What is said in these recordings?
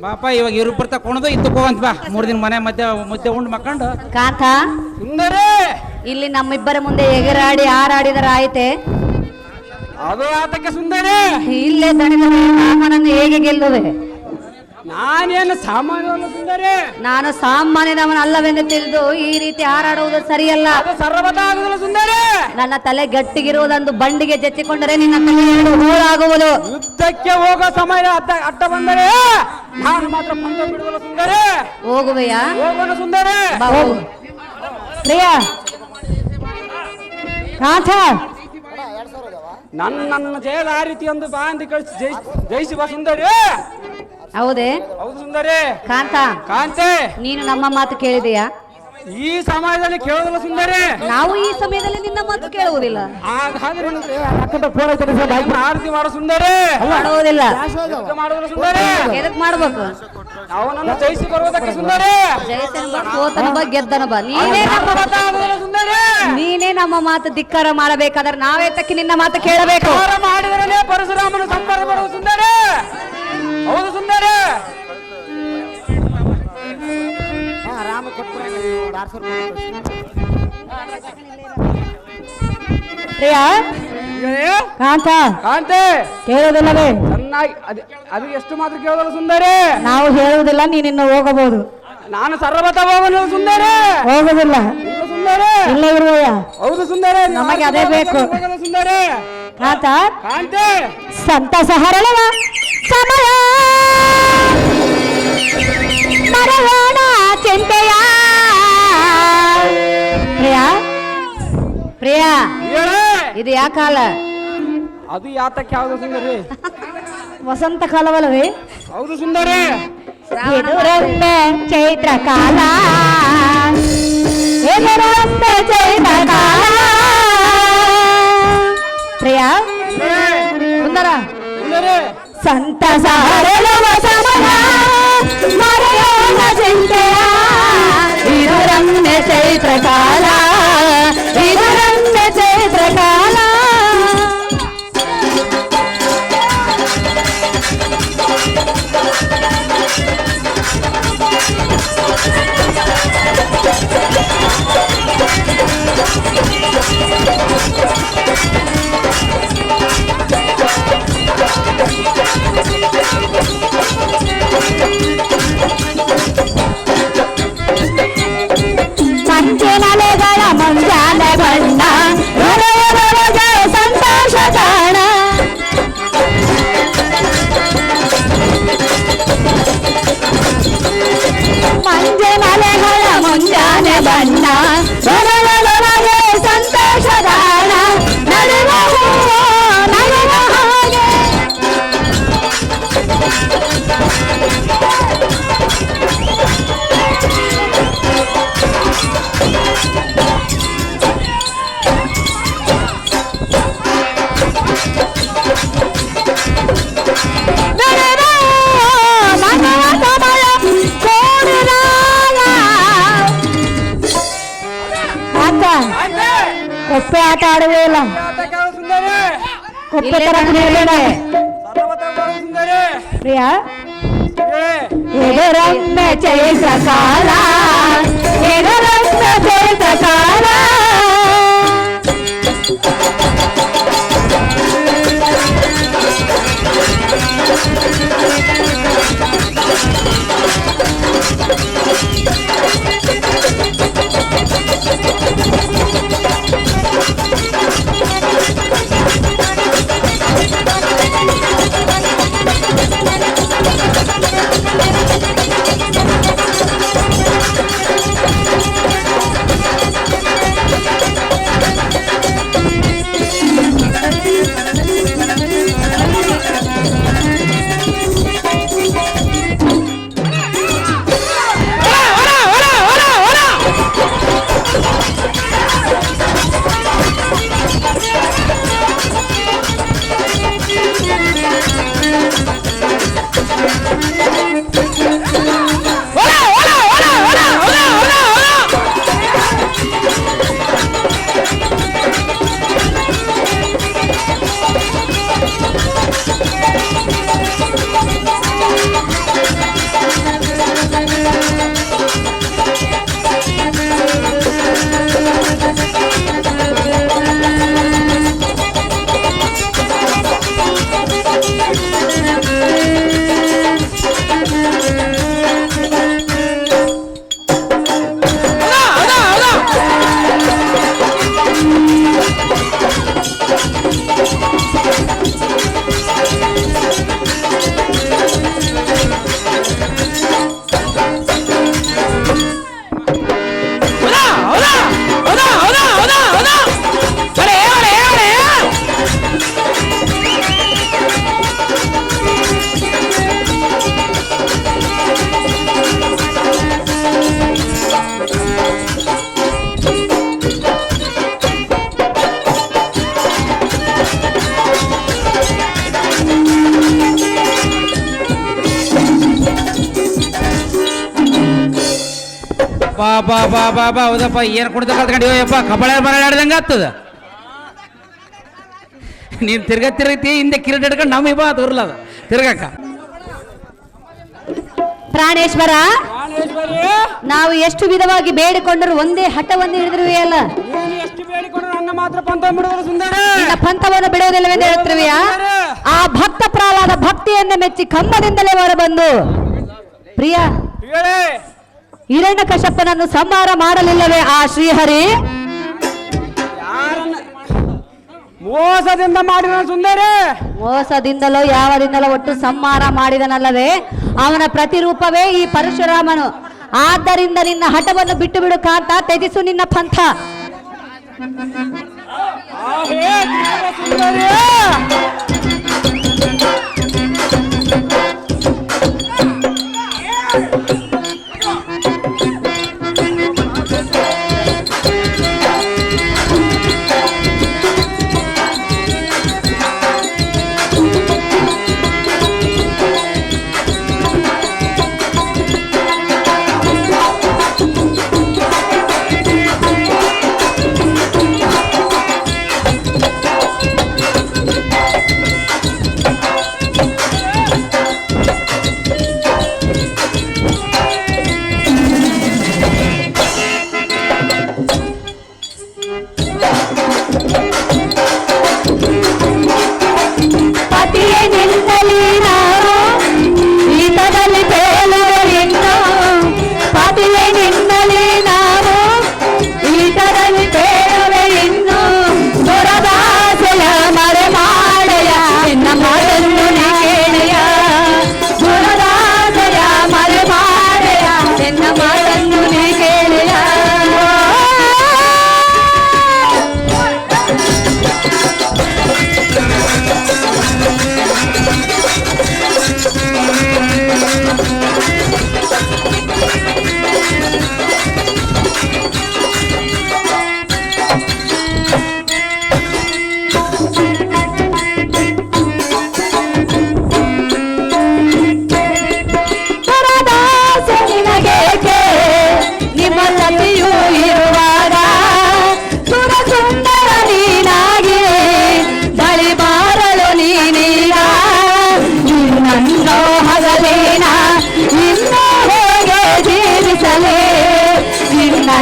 ಬಾಪ. ಇವಾಗ ಇವ್ರ ಬರ್ತಾ ಕೊಣದು ಇತ್ತು ಅಂತ ಬಾ. ಮೂರ್ ದಿನ ಮನೆ ಮಧ್ಯೆ ಮುದ್ದೆ ಉಂಡು ಮಕ್ಕಂಡು. ಕಾಂತ? ಸುಂದರಿ! ಇಲ್ಲಿ ನಮ್ಮಿಬ್ಬರ ಮುಂದೆ ಎಗರಾಡಿ ಹಾರಾಡಿದರ ಆಯ್ತೆ. ಅದು ಆತಕ್ಕೆ ಸುಂದರಿ! ಇಲ್ಲೇ ದಣಿದ ಹೇಗೆ ಗೆಲ್ಲುವೆ? ನಾನೇನು ಸಾಮಾನ್ಯವನ್ನು ಸುಂದರಿ ನಾನು ಸಾಮಾನ್ಯದವನಲ್ಲವೆಂದು ತಿಳಿದು ಈ ರೀತಿ ಹಾರಾಡುವುದು ಸರಿಯಲ್ಲ. ಅದು ಸರ್ವತ ಆಗುದಿಲ್ಲ ಸುಂದರಿ? ನನ್ನ ತಲೆ ಗಟ್ಟಿಗಿರುವುದೊಂದು ಬಂಡಿಗೆ ಜಚ್ಚಿಕೊಂಡರೆ ನಿನ್ನ ತಲೆ ಎರಡು ಹೋಳಾಗುವುದು ಯುದ್ಧಕ್ಕೆ ಹೋಗೋ ಸಮಯ ಅಡ್ಡ ಅಡ್ಡ ಬಂದರೆ ನಾನು ಮಾತ್ರ ಪಂಚ ಬಿಡುವಲ್ಲ ಸುಂದರಿ? ಹೋಗುವೆಯಾ? ಹೋಗೋಣ ಸುಂದರಿ? ಬಾ ಹೋಗು. ಪ್ರಿಯಾ ಕಾಂತ ನನ್ನ ಜಯದ ಆ ರೀತಿ ಒಂದು ಬಾಂಧಿ ಕಳಿಸಿ ಜಯಿಸಿ ಜಯಿಸಿ ಬಾ ಸುಂದರಿ. ಹೌದೇ? ಹೌದು ಸುಂದರಿ. ಕಾಂತ. ಕಾಂತೆ. ನೀನು ನಮ್ಮ ಮಾತು ಕೇಳಿದೆಯಾ? ಈ ಸಮಯದಲ್ಲಿ ಕೇಳೋದಿಲ್ಲ ಸುಂದರಿ. ನಾವು ಈ ಸಮಯದಲ್ಲಿ ನಿನ್ನ ಮಾತು ಕೇಳುವುದಿಲ್ಲ. ಹಾಗಾದ್ರೆ ಆರತಿ ಮಾಡೋ ಸುಂದರಿ. ಮಾಡುವುದಿಲ್ಲ ಯುದ್ಧ ಮಾಡೋದಿಲ್ಲ ಸುಂದರಿ. ಎದಕ್ ಮಾಡ್ಬೇಕು? ಅವನನ್ನು ಜಯಿಸಿ ಬರುವುದಕ್ಕೆ ಸುಂದರಿ. ಜಯಸನ ಬಾ ಸೋತನ ಬಾ ಗೆದ್ದನ ಬಾ. ನೀನೇ ನಮ್ಮ ಸರ್ವತ ಸುಂದರಿ. ನೀನೇ ನಮ್ಮ ಮಾತು ಧಿಕ್ಕಾರ ಮಾಡಬೇಕಾದ್ರೆ ನಾವೇ ತಕ್ಕಿ ನಿನ್ನ ಮಾತು ಕೇಳಬೇಕು. ಮಾಡಿದ್ರೆ ಪರಶುರಾಮನು ಪರಶುರಾಮನ ಮಾಡುವ ಸುಂದರಿ. ಹೌದು ಸುಂದರಿ. ಪ್ರಿಯಾ? ಏ, ಕಾಂತ? ಕಾಂತೆ. ಕೇಳೋದಿಲ್ಲವೇ? ಚೆನ್ನಾಗಿ ಅದು ಅದು ಎಷ್ಟು ಮಾತ್ರ ಕೇಳೋದಲ್ಲ ಸುಂದರಿ. ನಾವು ಹೇಳುವುದಿಲ್ಲ ನೀನಿನ್ನು ಹೋಗಬಹುದು. ನಾನು ಸರ್ವತ ಹೋಗಲು ಸುಂದರಿ. ಹೋಗುದಿಲ್ಲ. ಇಲ್ಲ ಸುಂದರಿ. ಇಲ್ಲ ಇರುವಯ್ಯ ಹೌದು ಸುಂದರಿ ನಮಗೆ ಅದೇ ಬೇಕು. ಸುಂದರಿ. ಕಾಂತ? ಕಾಂತೆ. ಸಂತಸ ಹರಳುವ. ಪ್ರಿಯಾ ಪ್ರಿಯಾ ಹೇಳೇ ಇದು ಯಾ ಕಾಲ ಅದು ಯಾತಕ್ಕೆ ಯಾವುದು ಸುಂದರಿ ವಸಂತ ಕಾಲವಲ್ಲವೇ ಹೌದು ಸುಂದರಿ ಇದು ರೊಂಬೆ ಚೈತ್ರ ಕಾಲ ಇದು ರೊಂಬೆ ಚೈತ್ರ ಕಾಲ ಪ್ರಿಯಾ ಸುಂದರ ಸುಂದರಿ ಸಂತಸ ಹರಳುವ ಸಮಯ ಮರೆಯೋಣ ಚಿಂತೆಯ ಇದು ఆడవేళం. ప్రియా? ఎగరం చేస కాలా ఎగరం ಬಾ ಬಾ ಬಾ ಬಾ ಬಾ ಹೌದಪ್ಪ ಏನು ಕುಡ್ದ ಕಲ್ತ್ಕೊಂಡು? ಯಪ್ಪ ಕಬಳ ಮರಳಾಡ್ದಂಗೆ ಆಗ್ತದ ನೀನ್ ತಿರ್ಗ ತಿರುಗತಿ ಹಿಂದೆ ಕಿರೀಟ ಹಿಡ್ಕೊಂಡು ನಮ್ಮ ಬಾ ತೋರ್ಲ ಅದು. ತಿರ್ಗಕ್ಕ ಪ್ರಾಣೇಶ್ವರ ನಾವು ಎಷ್ಟು ವಿಧವಾಗಿ ಬೇಡಿಕೊಂಡರು ಒಂದೇ ಹಠವನ್ನು ಹಿಡಿದಿರುವೆಯಲ್ಲ ಅಲ್ಲ? ಪಂಥವನ್ನು ಬಿಡುವುದಿಲ್ಲವೆಂದು ಹೇಳುತ್ತಿರುವೆಯಾ ಆ ಭಕ್ತ ಪ್ರಾಲಾದ ಭಕ್ತಿಯನ್ನು ಮೆಚ್ಚಿ ಕಂಬದಿಂದಲೇ ಹೊರಬಂದು. ಪ್ರಿಯ ಹೇಳೇ. ಹಿರಣ್ಯ ಕಶಪ್ಪನನ್ನು ಸಂಹಾರ ಮಾಡಲಿಲ್ಲವೇ ಆ ಶ್ರೀಹರಿ? ಮೋಸದಿಂದ ಮಾಡಿದ ಸುಂದರಿ. ಮೋಸದಿಂದಲೋ ಯಾವದಿಂದಲೋ ಒಟ್ಟು ಸಂಹಾರ ಮಾಡಿದನಲ್ಲವೇ? ಅವನ ಪ್ರತಿರೂಪವೇ ಈ ಪರಶುರಾಮನು. ಆದ್ದರಿಂದ ನಿನ್ನ ಹಠವನ್ನು ಬಿಟ್ಟು ಬಿಡು ಕಾಂತ ತ್ಯಜಿಸು ನಿನ್ನ ಪಂಥ. ಸುಂದರಿ.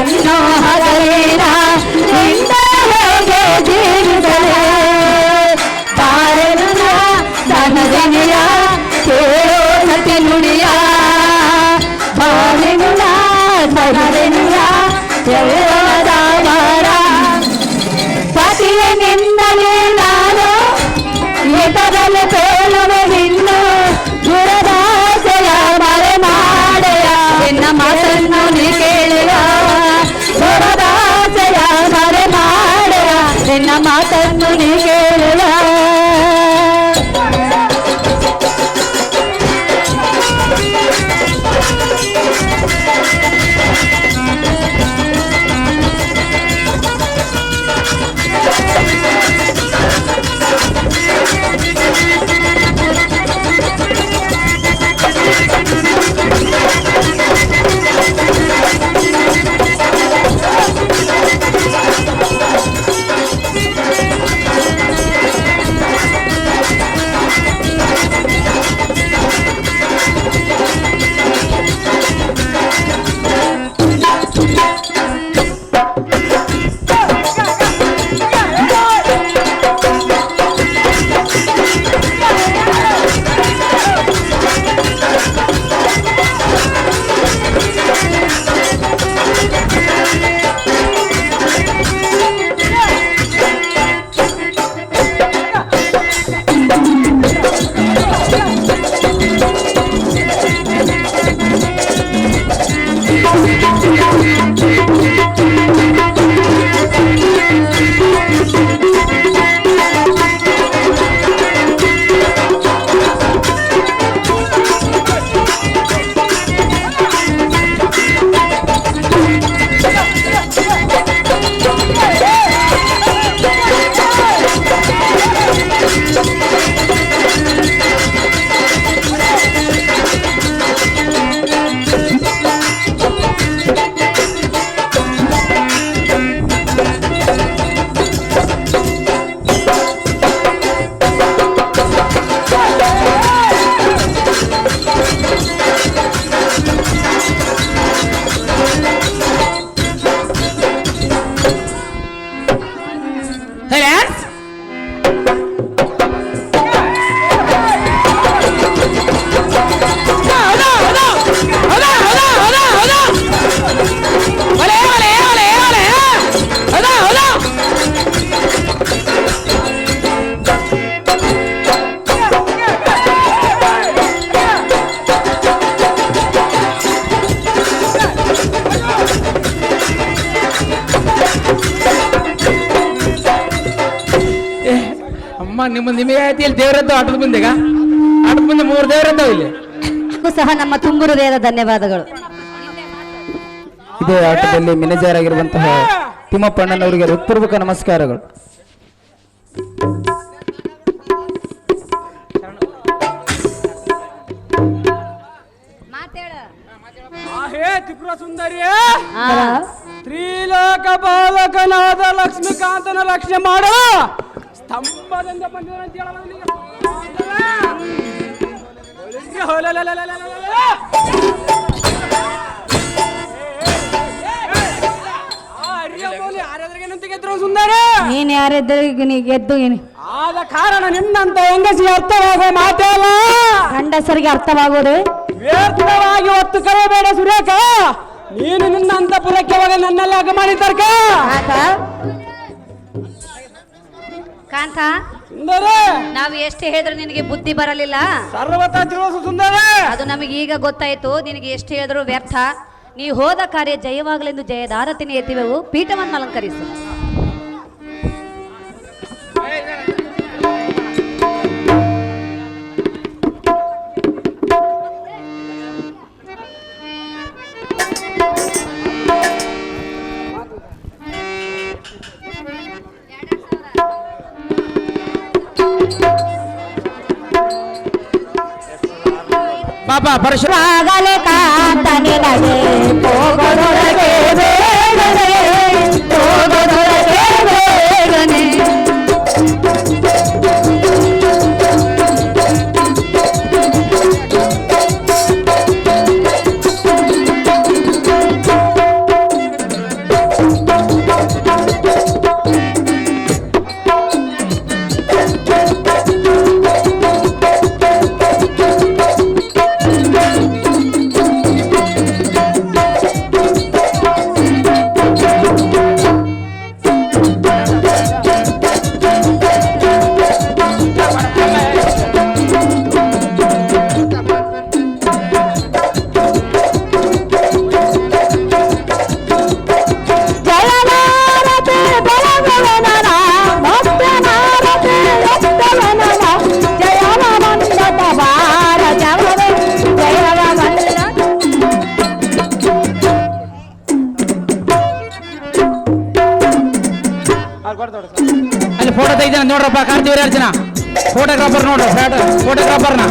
ನಿನ್ನೋ ಮುಂದೆಗ ಆಟದ ಮುಂದೆ ಮೂರು ದೇವ್ರದ್ದು ಇಲ್ಲಿ. ಇದಕ್ಕೂ ಸಹ ನಮ್ಮ ತುಂಗುರು ದೇವರ ಧನ್ಯವಾದಗಳು. ಇದೇ ಆಟದಲ್ಲಿ ಮ್ಯಾನೇಜರ್ ಆಗಿರುವಂತಹ ತಿಮ್ಮಪ್ಪಣ್ಣನವರಿಗೆ ಹೃತ್ಪೂರ್ವಕ ನಮಸ್ಕಾರಗಳು. ಹೇ ತ್ರಿಪುರ ಸುಂದರಿಯೇ ಆ, ತ್ರಿಲೋಕ ಬಾಲಕನಾದ ಲಕ್ಷ್ಮೀಕಾಂತನ ರಕ್ಷಣೆ ಮಾಡು. ಸ್ತಂಭದಿಂದ ಬಂದಿದ್ದಾನೆ ಅಂತ ಹೇಳಲ್ಲ ನಿನಗೆ. ನೀನ್ ಯಾರಿద్దರಿಗೆ ನೀ ಗೆದ್ದು ಏನಿ? ಆದ ಕಾರಣ ನಿನ್ನಂತ ಹೆಂಗಸಿಗೆ ಅರ್ಥವಾಗುವ ಮಾತೇ ಅಲ್ಲ. ಗಂಡಸರಿಗೆ ಅರ್ಥವಾಗೋದು? ವ್ಯರ್ಥವಾಗಿ ಹೊತ್ತು ಕರೆಯಬೇಡ ಸುರೇಖ. ನೀನು ನಿನ್ನಂತ ಪುರಕ್ಕೆ ಹೋಗಿ ನನ್ನಲ್ಲಿ ಅಗಮಾನಿ ತರ್ಕ. ಕಾಂತ? ನಾವು ಎಷ್ಟು ಹೇಳಿದ್ರು ನಿನಗೆ ಬುದ್ಧಿ ಬರಲಿಲ್ಲ? ಸರ್ವತ ತಿಳಿಸು ಸುಂದರಿ! ಅದು ನಮಗೆ ಈಗ ಗೊತ್ತಾಯ್ತು ನಿನಗೆ ಎಷ್ಟು ಹೇಳಿದ್ರು ವ್ಯರ್ಥ. ನೀ ಹೋದ ಕಾರ್ಯ ಜಯವಾಗಲೆಂದು ಜಯದಾರತಿನಿ ಎತ್ತಿವೆವು ಪೀಠವನ್ನು ಅಲಂಕರಿಸು. ಪಾಪ ಕಾಂತನಿನಗೆ ಆಗಲೇ ತೆಗಿತಾನೆ ನೋಡ್ರಪ್ಪ ಕಾರ್ತೀವ್ರ ಎರಡು ಜನ ಫೋಟೋಗ್ರಾಫರ್ ನೋಡ್ರಿ ಫೋಟೋಗ್ರಾಫರ್ನ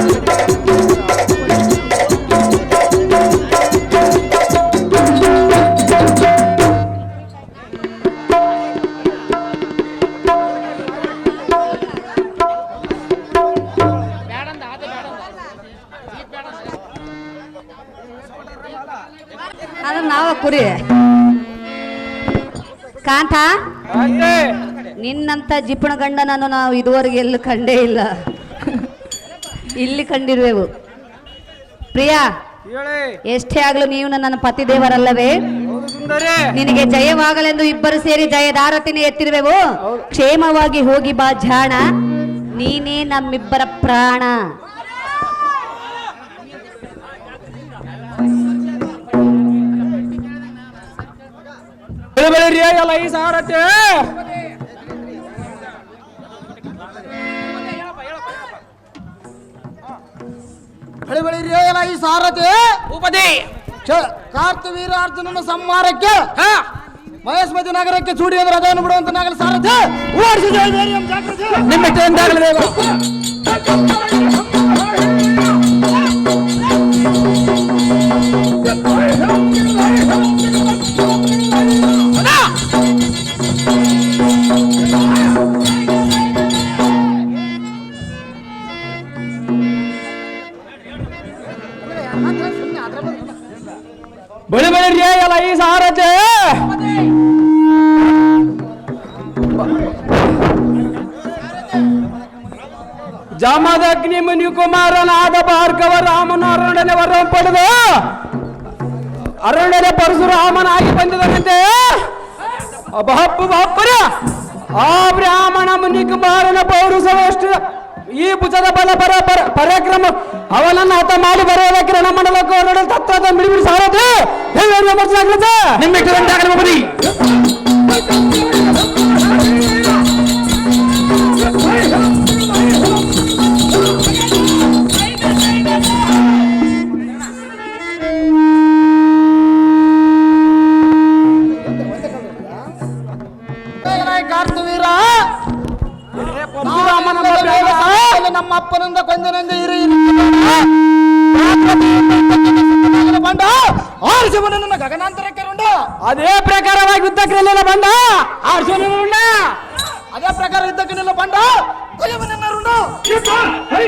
ಅದು ನಾವ ಕುರಿ ಕಾಂತ ನಿನ್ನಂತ ಜಿಪಣ ಗಂಡನನ್ನು ನಾವು ಇದುವರೆಗೆ ಎಲ್ಲ ಕಂಡೇ ಇಲ್ಲ. ಇಲ್ಲಿ ಕಂಡಿರುವೆವು. ಪ್ರಿಯಾ ಎಷ್ಟೇ ಆಗ್ಲೂ ನೀವು ನನ್ನ ಪತಿ ದೇವರಲ್ಲವೇ ನಿನಗೆ ಜಯವಾಗಲೆಂದು ಇಬ್ಬರು ಸೇರಿ ಜಯದಾರತಿನಿ ಎತ್ತಿರುವೆವು. ಕ್ಷೇಮವಾಗಿ ಹೋಗಿ ಬಾ ಜಾಣ. ನೀನೇ ನಮ್ಮಿಬ್ಬರ ಪ್ರಾಣ. ಬೆಳೆ ಬೆಳೆ ಎಲ್ಲ ಈ ಸಾರತೆ ಬಳಿ ಬಳಿ ರೇಯಲ ಈ ಸಾರಥಿ. ಉಪದಿ ಚ- ಕಾರ್ತವೀರ ಅರ್ಜುನನ ಸಂಹಾರಕ್ಕೆ ಮಹೇಶ್ಮತಿ ನಗರಕ್ಕೆ ಚೂಡಿ ಅಂದ್ರೆ ಅದನ್ನು ಬಿಡುವಂತ ನಾಗಲ ಸಾರಥಿ. ಓಡಿಸಿ ಜಯ ಪೌರುಷವಷ್ಟು ಈ ಭುಜದ ಬಲ ಪರ ಪರ- ಪರಾಕ್ರಮ ಅವನನ್ನು ಹತ ಮಾಡಿ ಬರೆಯುವ ಕಿರಣ ಮಂಡಲ ಕೋರಡ ತತ್ವದ ಮಿಡಿಬಿಡಿ ಸಾರದು ಹೇಳಿ ನಿಮ್ಮ ಭೂಪತಿ ನಿನ್ನ ಗಗನಾಂತರಕ್ಕೆ ರುಂಡ. ಅದೇ ಪ್ರಕಾರವಾಗಿ ಯುದ್ಧಕ್ರಲ್ಲೆಲ್ಲ ಬಂದ? ಅರ್ಜುನ ಉಂಡ ಅದೇ ಪ್ರಕಾರ ಇದ್ದಕ್ಕಿನೆಲ್ಲ ಬಂಡ ಕೊಯ್ಯವನನ್ನ ರುಂಡ. ಬಳಿ